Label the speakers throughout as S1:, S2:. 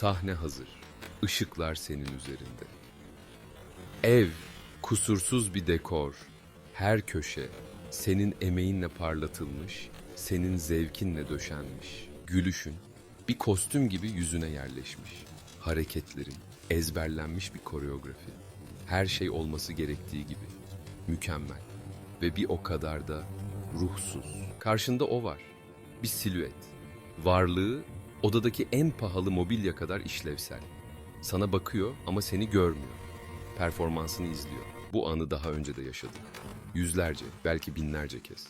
S1: Sahne hazır. Işıklar senin üzerinde. Ev, kusursuz bir dekor. Her köşe senin emeğinle parlatılmış, senin zevkinle döşenmiş. Gülüşün bir kostüm gibi yüzüne yerleşmiş. Hareketlerin ezberlenmiş bir koreografi. Her şey olması gerektiği gibi. Mükemmel ve bir o kadar da ruhsuz. Karşında o var. Bir silüet. Varlığı odadaki en pahalı mobilya kadar işlevsel. Sana bakıyor ama seni görmüyor. Performansını izliyor. Bu anı daha önce de yaşadık. Yüzlerce, belki binlerce kez.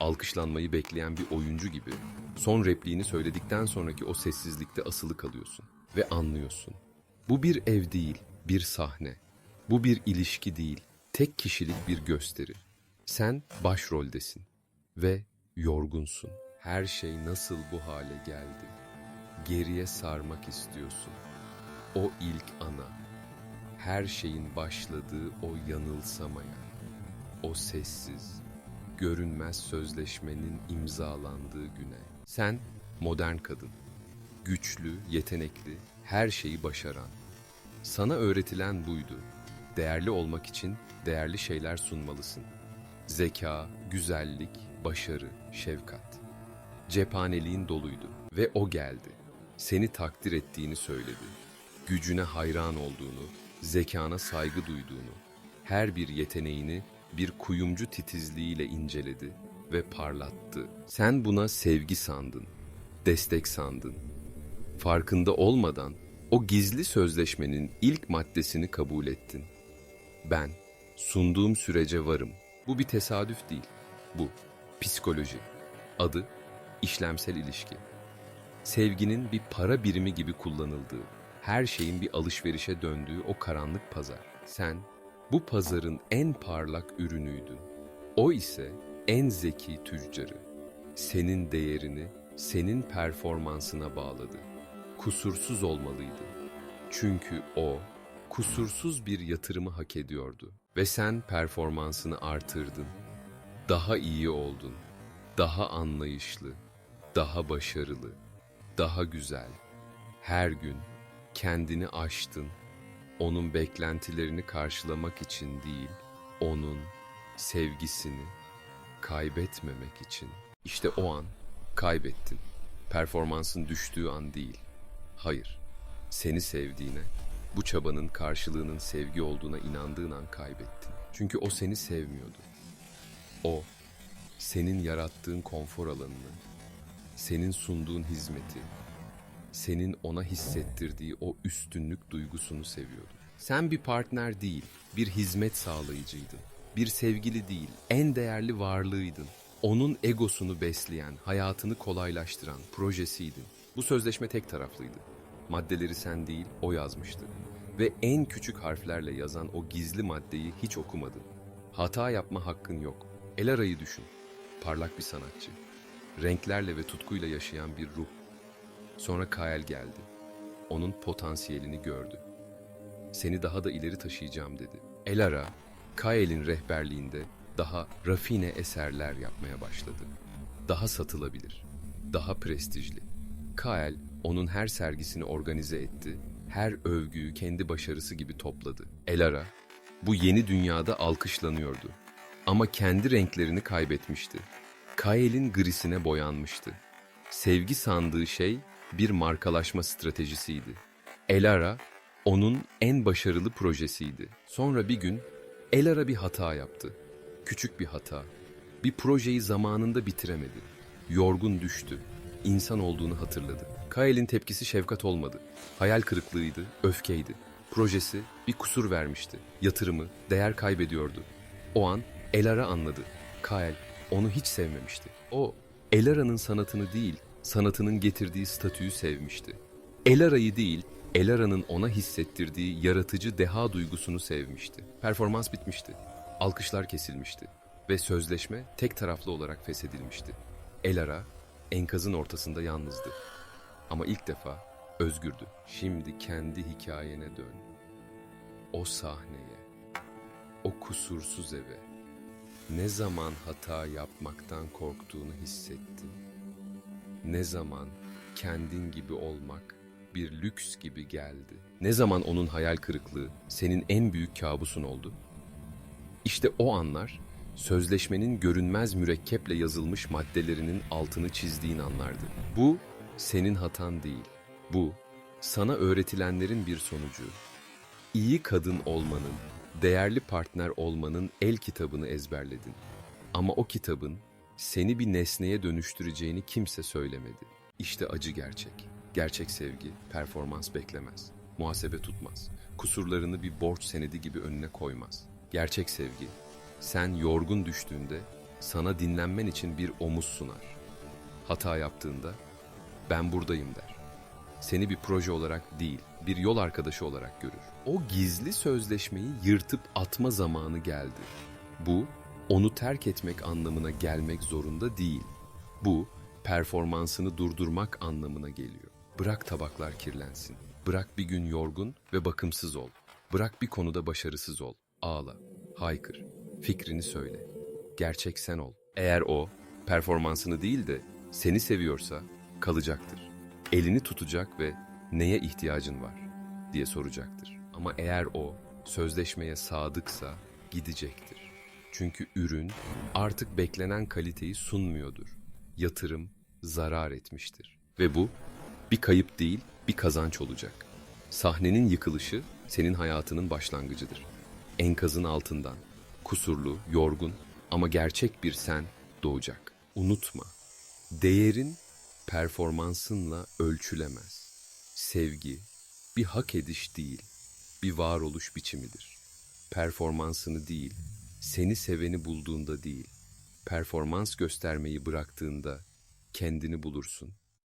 S1: Alkışlanmayı bekleyen bir oyuncu gibi son repliğini söyledikten sonraki o sessizlikte asılı kalıyorsun ve anlıyorsun. Bu bir ev değil, bir sahne. Bu bir ilişki değil, tek kişilik bir gösteri. Sen başroldesin ve yorgunsun. Her şey nasıl bu hale geldi? Geriye sarmak istiyorsun. O ilk ana, her şeyin başladığı o yanılsamaya, o sessiz, görünmez sözleşmenin imzalandığı güne. Sen modern kadın, güçlü, yetenekli, her şeyi başaran. Sana öğretilen buydu. Değerli olmak için değerli şeyler sunmalısın. Zeka, güzellik, başarı, şefkat. Cephaneliğin doluydu ve o geldi. Seni takdir ettiğini söyledi. Gücüne hayran olduğunu, zekana saygı duyduğunu, her bir yeteneğini bir kuyumcu titizliğiyle inceledi ve parlattı. Sen buna sevgi sandın, destek sandın. Farkında olmadan o gizli sözleşmenin ilk maddesini kabul ettin. Ben sunduğum sürece varım. Bu bir tesadüf değil. Bu psikoloji. Adı işlemsel ilişki. Sevginin bir para birimi gibi kullanıldığı, her şeyin bir alışverişe döndüğü o karanlık pazar. Sen bu pazarın en parlak ürünüydün. O ise en zeki tüccarı. Senin değerini senin performansına bağladı. Kusursuz olmalıydı. Çünkü o kusursuz bir yatırımı hak ediyordu ve sen performansını artırdın. Daha iyi oldun. Daha anlayışlı, daha başarılı, daha güzel. Her gün kendini aştın. Onun beklentilerini karşılamak için değil, onun sevgisini kaybetmemek için. İşte o an kaybettin. Performansın düştüğü an değil. Hayır. Seni sevdiğine, bu çabanın karşılığının sevgi olduğuna inandığın an kaybettin. Çünkü o seni sevmiyordu. O, senin yarattığın konfor alanını, senin sunduğun hizmeti, senin ona hissettirdiği o üstünlük duygusunu seviyordu. Sen bir partner değil, bir hizmet sağlayıcıydın. Bir sevgili değil, en değerli varlığıydın. Onun egosunu besleyen, hayatını kolaylaştıran projesiydin. Bu sözleşme tek taraflıydı. Maddeleri sen değil, o yazmıştı. Ve en küçük harflerle yazan o gizli maddeyi hiç okumadın. Hata yapma hakkın yok. Elara'yı düşün. Parlak bir sanatçı. Renklerle ve tutkuyla yaşayan bir ruh. Sonra Kael geldi. Onun potansiyelini gördü. Seni daha da ileri taşıyacağım dedi. Elara, Kael'in rehberliğinde daha rafine eserler yapmaya başladı. Daha satılabilir, daha prestijli. Kael, onun her sergisini organize etti, her övgüyü kendi başarısı gibi topladı. Elara, bu yeni dünyada alkışlanıyordu. Ama kendi renklerini kaybetmişti. Kael'in grisine boyanmıştı. Sevgi sandığı şey bir markalaşma stratejisiydi. Elara onun en başarılı projesiydi. Sonra bir gün Elara bir hata yaptı. Küçük bir hata. Bir projeyi zamanında bitiremedi. Yorgun düştü. İnsan olduğunu hatırladı. Kael'in tepkisi şefkat olmadı. Hayal kırıklığıydı, öfkeydi. Projesi bir kusur vermişti. Yatırımı, değer kaybediyordu. O an Elara anladı. Kael onu hiç sevmemişti. O Elara'nın sanatını değil, sanatının getirdiği statüyü sevmişti. Elara'yı değil, Elara'nın ona hissettirdiği yaratıcı deha duygusunu sevmişti. Performans bitmişti. Alkışlar kesilmişti ve sözleşme tek taraflı olarak feshedilmişti. Elara enkazın ortasında yalnızdı. Ama ilk defa özgürdü. Şimdi kendi hikayene dön. O sahneye, o kusursuz eve. Ne zaman hata yapmaktan korktuğunu hissettin? Ne zaman kendin gibi olmak bir lüks gibi geldi. Ne zaman onun hayal kırıklığı senin en büyük kabusun oldu? İşte o anlar sözleşmenin görünmez mürekkeple yazılmış maddelerinin altını çizdiğin anlardı. Bu senin hatan değil. Bu sana öğretilenlerin bir sonucu. İyi kadın olmanın, değerli partner olmanın el kitabını ezberledin. Ama o kitabın seni bir nesneye dönüştüreceğini kimse söylemedi. İşte acı gerçek. Gerçek sevgi performans beklemez. Muhasebe tutmaz. Kusurlarını bir borç senedi gibi önüne koymaz. Gerçek sevgi sen yorgun düştüğünde sana dinlenmen için bir omuz sunar. Hata yaptığında ben buradayım der. Seni bir proje olarak değil, bir yol arkadaşı olarak görür. O gizli sözleşmeyi yırtıp atma zamanı geldi. Bu, onu terk etmek anlamına gelmek zorunda değil. Bu, performansını durdurmak anlamına geliyor. Bırak tabaklar kirlensin. Bırak bir gün yorgun ve bakımsız ol. Bırak bir konuda başarısız ol. Ağla, haykır, fikrini söyle. Gerçek sen ol. Eğer o, performansını değil de seni seviyorsa kalacaktır. Elini tutacak ve neye ihtiyacın var diye soracaktır. Ama eğer o sözleşmeye sadıksa gidecektir. Çünkü ürün artık beklenen kaliteyi sunmuyordur. Yatırım zarar etmiştir. Ve bu bir kayıp değil, bir kazanç olacak. Sahnenin yıkılışı senin hayatının başlangıcıdır. Enkazın altından kusurlu, yorgun ama gerçek bir sen doğacak. Unutma. Değerin performansınla ölçülemez. Sevgi bir hak ediş değil, bir varoluş biçimidir. Performansını değil, seni seveni bulduğunda değil, performans göstermeyi bıraktığında kendini bulursun.